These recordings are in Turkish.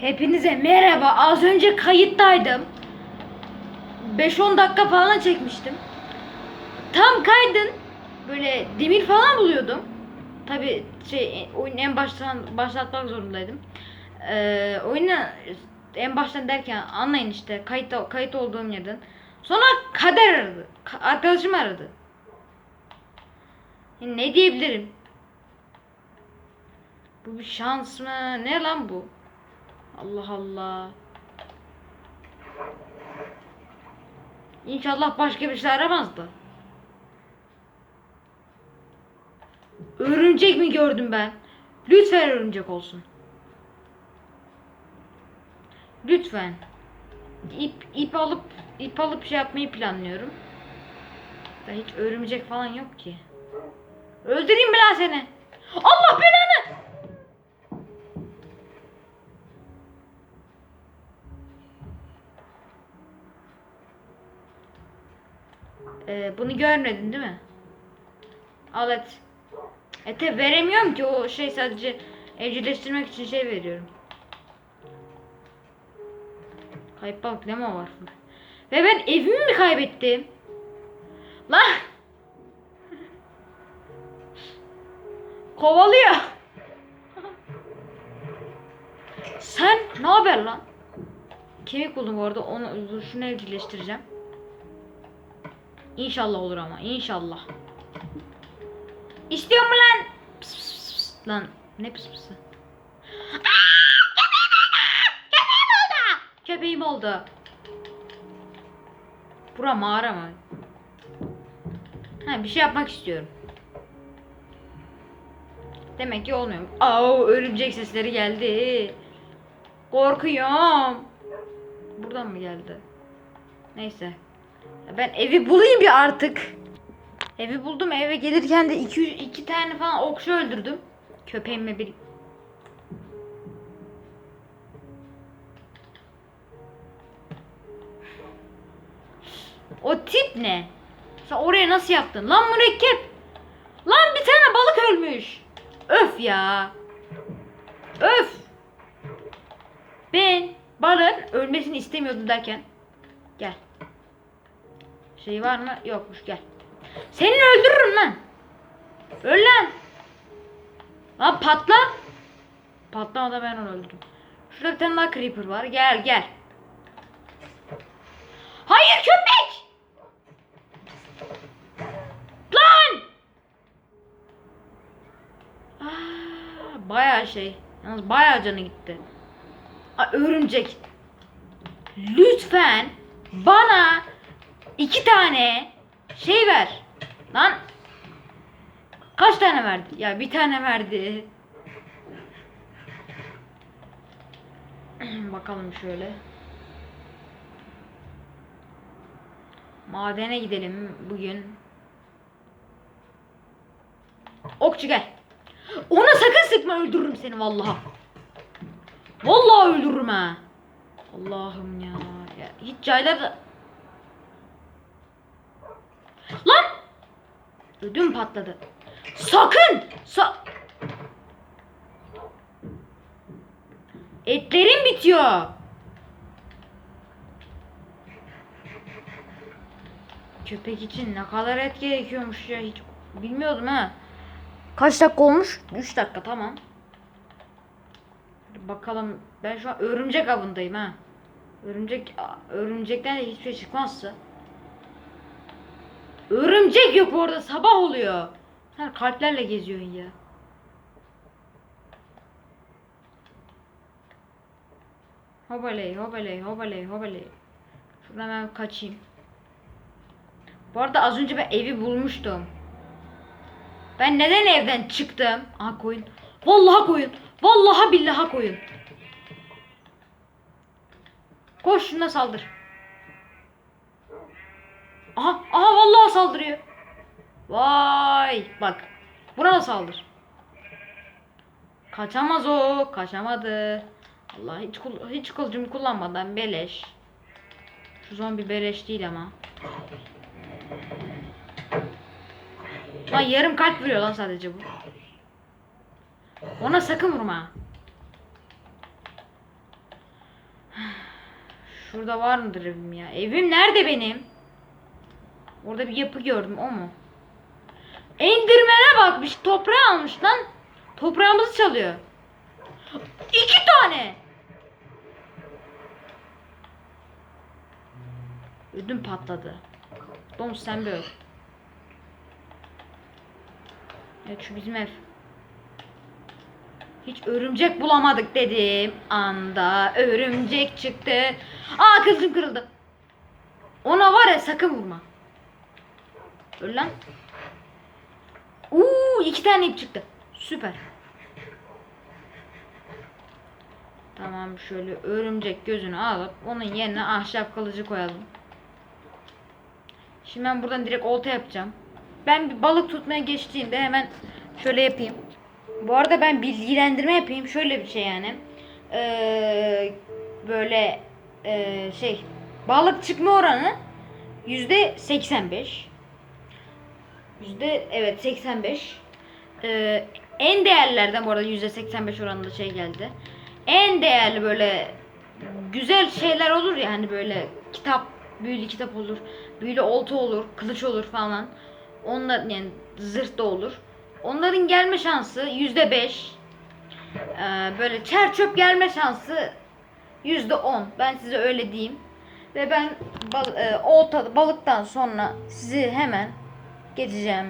Hepinize merhaba. Az önce kayıttaydım. 5-10 dakika falan çekmiştim. Tam kaydın böyle demir falan buluyordum. Tabi şey oyunu en baştan başlatmak zorundaydım. Ee, oyunu en baştan derken anlayın işte kayıt kayıt olduğum yerden. Sonra kader aradı. Ka- arkadaşım aradı. Ne diyebilirim? Bu bir şans mı? Ne lan bu? Allah Allah. İnşallah başka bir şey aramazdı. Örümcek mi gördüm ben? Lütfen örümcek olsun. Lütfen. İp, ip alıp ip alıp şey yapmayı planlıyorum. Da hiç örümcek falan yok ki. Öldüreyim mi lan seni? Allah belanı! Ee, bunu görmedin değil mi? Al et. Ete veremiyorum ki o şey sadece evcilleştirmek için şey veriyorum. Kayıp balık lema var. Ve ben evimi mi kaybettim? Lan! Kovalıyor. Sen ne haber lan? Kemik buldum bu arada. Onu şunu evcilleştireceğim. İnşallah olur ama inşallah. İstiyor mu lan? Pıs pıs pıs. Lan ne pıs pısı? Köpeğim oldu. Bura mağara mı? Ha bir şey yapmak istiyorum. Demek ki olmuyor. Aa örümcek sesleri geldi. Korkuyorum. Buradan mı geldi? Neyse. Ben evi bulayım bir artık. Evi buldum. Eve gelirken de 2 iki tane falan okşu öldürdüm. Köpeğimle bir O tip ne? Sen oraya nasıl yaptın? Lan mürekkep. Lan bir tane balık ölmüş. Öf ya. Öf. Ben balığın ölmesini istemiyordum derken. Şey var mı? Yokmuş gel. Seni öldürürüm lan. Öl lan. Lan patla. Patlamadan ben onu öldürdüm. Şurada bir tane daha creeper var. Gel gel. Hayır köpek. Lan. Aa, bayağı şey. Yalnız bayağı canı gitti. Aa, örümcek. Lütfen bana iki tane şey ver. Lan kaç tane verdi? Ya bir tane verdi. Bakalım şöyle. Madene gidelim bugün. Okçu gel. Ona sakın sıkma öldürürüm seni vallahi. Vallahi öldürürüm ha. Allah'ım ya. ya hiç caylar da... Lan! Ödüm patladı. Sakın! Sa Etlerim bitiyor. Köpek için ne kadar et gerekiyormuş ya hiç bilmiyordum ha. Kaç dakika olmuş? 3 dakika tamam. Bakalım ben şu an örümcek avındayım ha. Örümcek örümcekten de hiçbir şey çıkmazsa. Örümcek yok orada sabah oluyor. Sen kalplerle geziyorsun ya. Hobaley hobaley hobaley hobaley. Şuradan ben kaçayım. Bu arada az önce ben evi bulmuştum. Ben neden evden çıktım? Aha koyun. Vallahi koyun. Vallahi billahi koyun. Koş şuna saldır. Aha, aha vallahi saldırıyor. Vay, bak. Buna da saldır. Kaçamaz o, kaçamadı. Allah hiç hiç kılıcımı kullanmadan beleş. Şu zombi beleş değil ama. Lan yarım kalp vuruyor lan sadece bu. Ona sakın vurma. Şurada var mıdır evim ya? Evim nerede benim? Orada bir yapı gördüm o mu? Endirmene bakmış toprağı almış lan. Toprağımızı çalıyor. İki tane. Ödüm patladı. Domuz sen bir. Evet şu bizim ev. Hiç örümcek bulamadık dedim. Anda örümcek çıktı. Aa kızım kırıldı. Ona var ya sakın vurma. Öl lan. Uuu iki tane ip çıktı. Süper. Tamam şöyle örümcek gözünü alıp onun yerine ahşap kılıcı koyalım. Şimdi ben buradan direkt olta yapacağım. Ben bir balık tutmaya geçtiğimde hemen şöyle yapayım. Bu arada ben bilgilendirme yapayım. Şöyle bir şey yani. Ee, böyle ee, şey balık çıkma oranı yüzde 85. Yüzde evet 85. Ee, en değerlerden bu arada yüzde 85 oranında şey geldi. En değerli böyle güzel şeyler olur ya hani böyle kitap, büyülü kitap olur, büyülü olta olur, kılıç olur falan. Onlar yani zırh da olur. Onların gelme şansı yüzde beş. Ee, böyle çer çöp gelme şansı yüzde on. Ben size öyle diyeyim. Ve ben bal, e, olta, balıktan sonra sizi hemen geçeceğim.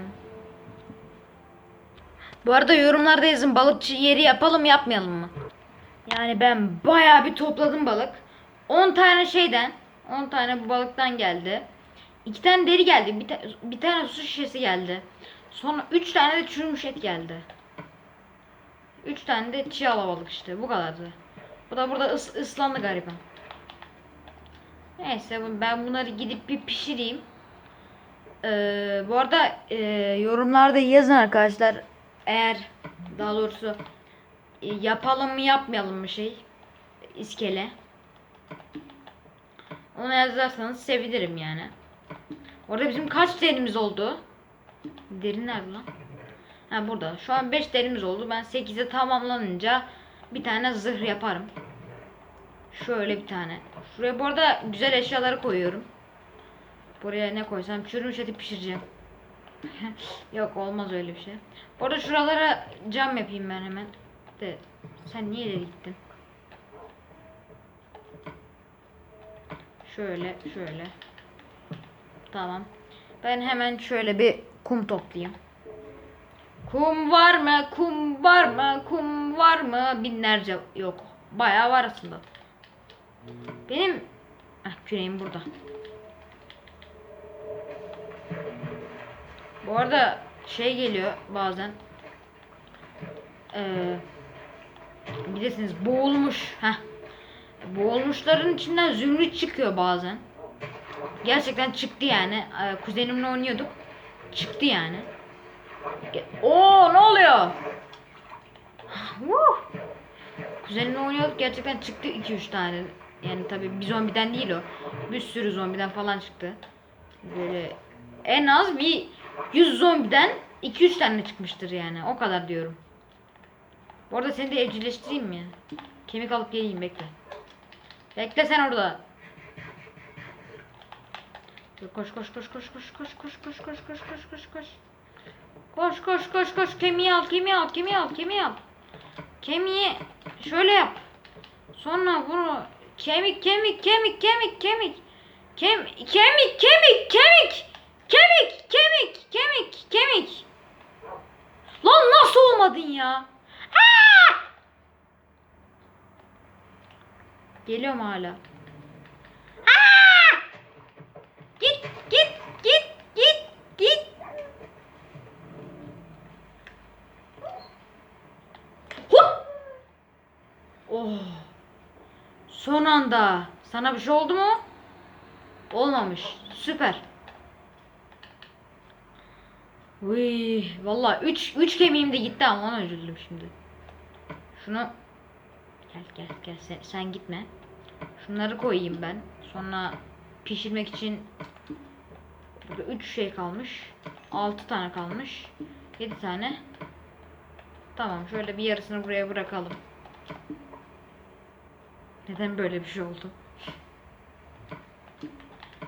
Bu arada yorumlarda yazın balıkçı yeri yapalım yapmayalım mı? Yani ben bayağı bir topladım balık. 10 tane şeyden, 10 tane bu balıktan geldi. 2 tane deri geldi. Bir, ta- bir tane su şişesi geldi. Sonra 3 tane de çürümüş et geldi. 3 tane de çiğ alabalık işte. Bu kadardı. Bu da burada ıs, ıslandı gariban. Neyse ben bunları gidip bir pişireyim. Ee, bu arada e, yorumlarda yazın arkadaşlar. Eğer daha doğrusu e, yapalım mı yapmayalım mı şey iskele. Onu yazarsanız sevinirim yani. Orada bizim kaç derimiz oldu? Derin nerede lan? Ha burada. Şu an 5 derimiz oldu. Ben 8'e tamamlanınca bir tane zırh yaparım. Şöyle bir tane. Şuraya bu arada güzel eşyaları koyuyorum. Buraya ne koysam çürümüş eti pişireceğim. Yok olmaz öyle bir şey. Bu arada şuralara cam yapayım ben hemen. De sen niye ileri gittin? Şöyle şöyle. Tamam. Ben hemen şöyle bir kum toplayayım. Kum var mı? Kum var mı? Kum var mı? Binlerce yok. Bayağı var aslında. Benim Heh, küreğim burada. Bu arada şey geliyor bazen. Ee, bilirsiniz boğulmuş. Heh. Boğulmuşların içinden zümrüt çıkıyor bazen. Gerçekten çıktı yani. Ee, kuzenimle oynuyorduk. Çıktı yani. Oo ne oluyor? Wuh! Kuzenimle oynuyorduk gerçekten çıktı 2-3 tane. Yani tabi bir zombiden değil o. Bir sürü zombiden falan çıktı. Böyle en az bir 100 zombiden 2-3 tane çıkmıştır yani. O kadar diyorum. Bu arada seni de evcilleştireyim mi? Kemik alıp geleyim bekle. Bekle sen orada. Dur, Koş koş koş koş koş koş koş koş koş koş koş koş koş. Koş koş koş koş kemiği al kemiği al kemiği al kemiği al. Kemiği şöyle yap. Sonra bunu kemik kemik kemik kemik kemik. Kem kemik kemik kemik. Kemik kemik kemik kemik. Lan nasıl olmadın ya? Aa! Geliyorum hala. Aa! Git git git git git. Oh. Son anda. Sana bir şey oldu mu? Olmamış. Süper. Uy, vallahi 3 3 kemiğim de gitti ama ona üzüldüm şimdi. Şunu gel gel gel sen, sen gitme. Şunları koyayım ben. Sonra pişirmek için burada 3 şey kalmış. 6 tane kalmış. 7 tane. Tamam şöyle bir yarısını buraya bırakalım. Neden böyle bir şey oldu?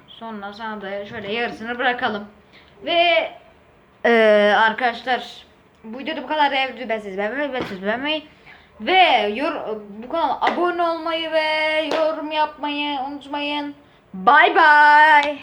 Sonra sana da şöyle yarısını bırakalım. Ve eee, arkadaşlar bu videoda bu kadar evde ben sizi beğenmeyi ve siz beğenmeyi ve yor bu kanala abone olmayı ve yorum yapmayı unutmayın. Bye bye.